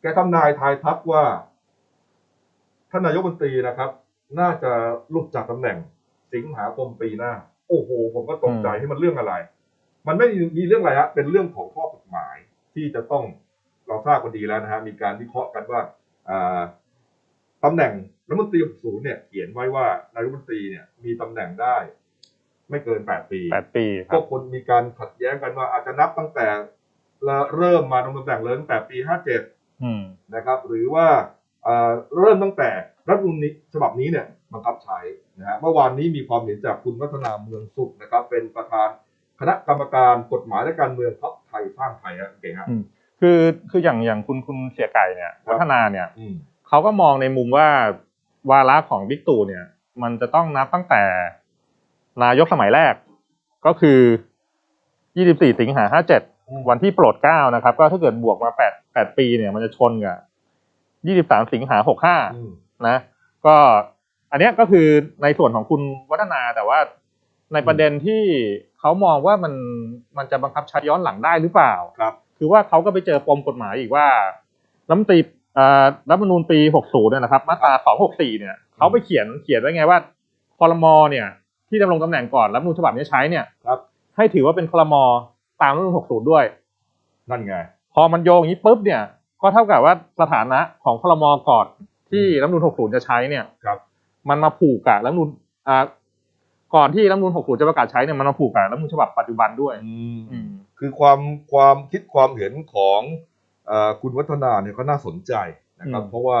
แกทำนายทายทักว่าท่านนายกรัฐมนตรีนะครับ น่าจะหลุดจากตำแหน่งสิงหาคมปีหน้า โอ้โห ผมก็ตกใจที่มันเรื่องอะไร มันไม่มีเรื่องอะไรฮะเป็นเรื่องของข้อกฎหมายที่จะต้องเราทราบกันดีแล้วนะฮะมีการวิเคราะห์กันว่าอ่าตำแหน่งรัฐมนตรี60เนี่ยเขียนไว้ว่านายกรัฐมนตรีเนี่ยมีตำแหน่งได้ ไม่เกิน 8 ปีแปดปีคก็รับคนมีการขัดแย้งกันว่าอาจจะนับตั้งแต่เริ่มมาดำรงตำแหน่งเลยตั้งแต่ปี 57อืม นะครับหรือว่าเอ่อเริ่มตั้งแต่รัฐธรรมนูญนี้ฉบับนี้เนี่ยบังคับใช้นะฮะเมื่อวานนี้มีความเห็นจากคุณวัฒนาเมืองสุขนะครับ เป็นประธานคณะกรรมการกฎหมายและการเมืองพรรคไทยสร้างไทยฮะเก่งฮะอืมคือคืออย่างอย่างคุณคุณเสียไก่เนี่ยครับวัฒนาเนี่ยอืมเขาก็มองในมุมว่าวาระของบิ๊กตู่เนี่ย มันจะต้องนับตั้งแต่นายกสมัยแรก ก็คือ 24 สิงหา 57 วันที่โปรดเกล้านะครับ ก็ถ้าเกิดบวกมา8 8ปีเนี่ยมันจะชนกับ23สิงหา65อืมนะ ก็อันเนี้ยก็คือในส่วนของคุณวัฒนาแต่ว่าในประเด็นที่เขามองว่ามันมันจะบังคับใช้ย้อนหลังได้หรือเปล่าครับ คือว่าเขาก็ไปเจอปมกฎหมายอีกว่ารัฐมนตรีเอ่อรัฐธรรมนูญปี60เนี่ยนะครับ มาตรา264เนี่ยเขาไปเขียนเขียนไว้ไงว่าคอรมอเนี่ย ที่ดำรงตำแหน่งก่อนรัฐธรรมนูญฉบับนี้ใช้เนี่ยครับ ให้ถือว่าเป็นคอรมอตามรัฐธรรมนูญ60 ด้วย นั่นไงพ อมันโยงอย่างนี้ปุ๊บเนี่ย ก็เท่ากับว่าสถานะของคลมก่อนที่รัฐธรรมนูล60 จะใช้เนี่ยครับมันมาผูกกับรัฐธรรมนูลอ่าก่อนที่รัฐธรรมนูล60 จะประกาศใช้เนี่ยมันมาผูกกับรัฐธรรมนูญฉบับปัจจุบันด้วยอืมคือความความคิดความเห็นของเออคุณวัฒนาเนี่ยก็น่าสนใจนะครับอืมเพราะว่า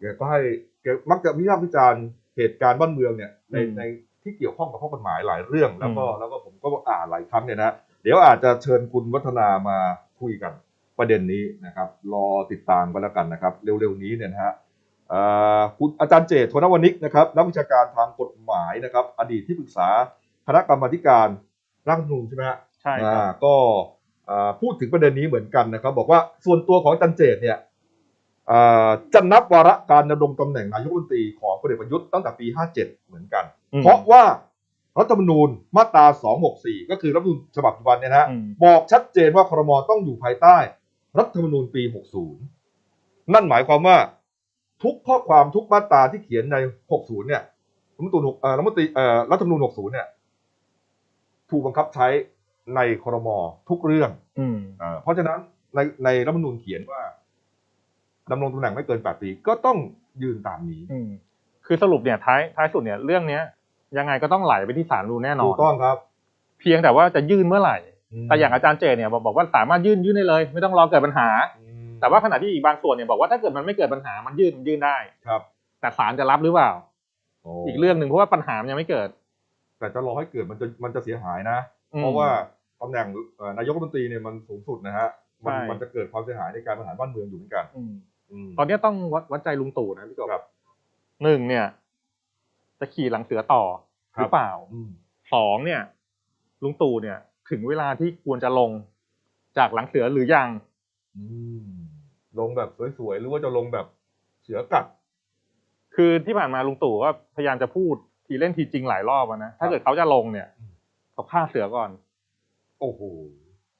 แกก็ให้แกมักจะวิพากษ์วิจารณ์เหตุการณ์บ้านเมืองเนี่ยในอืมในที่เกี่ยวข้องกับข้อกฎหมายหลายเรื่อง แล้วก็อืมแล้วก็ผมก็อ่านหลายครั้งเนี่ยนะเดี๋ยวอาจจะเชิญคุณวัฒนามาคุยกัน ประเด็นนี้นะครับ รอติดตามกันแล้วกันนะครับ เร็วๆนี้เนี่ยนะฮะเอ่อคุณอาจารย์เจตโทนวนิกนะครับนักวิชาการทางกฎหมายนะครับ อดีตที่ปรึกษาคณะกรรมาธิการร่างรัฐธรรมนูญใช่ไหมฮะใช่ครับอ่าก็อ่าพูดถึงประเด็นนี้เหมือนกันนะครับ บอกว่าส่วนตัวของอาจันเจตเนี่ยอ่าจะนับวาระการดำรงตำแหน่งนายกรัฐมนตรีของพลเอกประยุทธ์ตั้งแต่ปี 57 เหมือนกันอืมเพราะว่ารัฐธรรมนูญมาตรา 264 ก็คือรัฐธรรมนูญฉบับปัจจุบันเนี่ยนะฮะอืมบอกชัดเจนว่าครมต้องอยู่ภายใต้ รัฐธรรมนูญปี 60 นั่นหมายความว่าทุกข้อความทุกมาตราที่เขียนใน 60 เนี่ยรัฐธรรมนูญ6เอ่อรัฐมนตรีเอ่อรัฐธรรมนูญ 60 เนี่ย ถูกบังคับใช้ในครมทุกเรื่องอืมเอ่อเพราะฉะนั้นในในรัฐธรรมนูญเขียนว่าดำรงตำแหน่งไม่เกิน 8 ปี ก็ต้องยืนตามนี้อืมคือสรุปเนี่ยท้ายท้ายสุดเนี่ยเรื่องเนี้ยยังไงก็ต้องไหลไปที่ศาลรูญแน่นอถูนกต้องครับ เพียงแต่ว่าจะยื่นเมื่อไหร่ม แต่อย่างอาจารย์เจเนี่ยบอกบอกว่าสามารถยื่นยื่นได้เลย ไม่ต้องรอเกิดปัญหาอืมแต่ว่าขณะที่อีกบางส่วนเนี่ยบอกว่าถ้าเกิดมันไม่เกิดปัญหามันยื่นมันยื่นได้ครับ แต่ศาลจะรับหรือเปล่าโอ้อีกเรื่องหนึ่งเพราะว่าปัญหามันยังไม่เกิด แต่จะรอให้เกิดมันจะมันจะเสียหายนะอืมเพราะว่าตำแหน่งเอ่อนายกรัฐมนตรีเนี่ยมันสูงสุดนะฮะมันใช่มันจะเกิดความเสียหายในการบริหารบ้านเมืองอยู่เหมือนกันอืมอืมตอนนี้ต้องวัดวัดใจลุงตู่นะพี่กบครับหนึ่งเนี่ย จะขี่หลังเสือต่อครับหรือเปล่าอืมสองเนี่ย ลุงตู่เนี่ย ถึงเวลาที่ควรจะลงจากหลังเสือหรือยังอืมลงแบบสวยๆ หรือว่าจะลงแบบเสือกัด คือที่ผ่านมาลุงตู่ก็พยายามจะพูดทีเล่นทีจริงหลายรอบอะนะ ถ้าเกิดเขาจะลงเนี่ยอืมเขาฆ่าเสือก่อน โอ้โห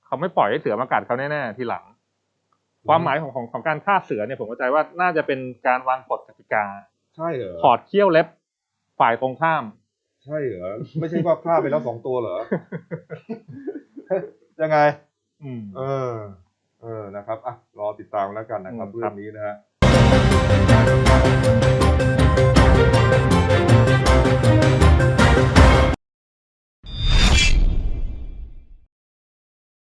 เขาไม่ปล่อยให้เสือมากัดเขาแน่ๆทีหลัง ความหมายของของของการฆ่าเสือเนี่ยผมเข้าใจว่าน่าจะเป็นการวางกฎกติกา ใช่เหรอถอดเขี้ยวเล็บฝ่ายตรงข้าม ใช่เหรอ ไม่ใช่ว่าฆ่าไปแล้วสองตัวเหรอ ยังไง อืม เออ เออนะครับ อะ รอติดตามแล้วกันนะครับอืมเรื่ครัอบงนี้นะฮะ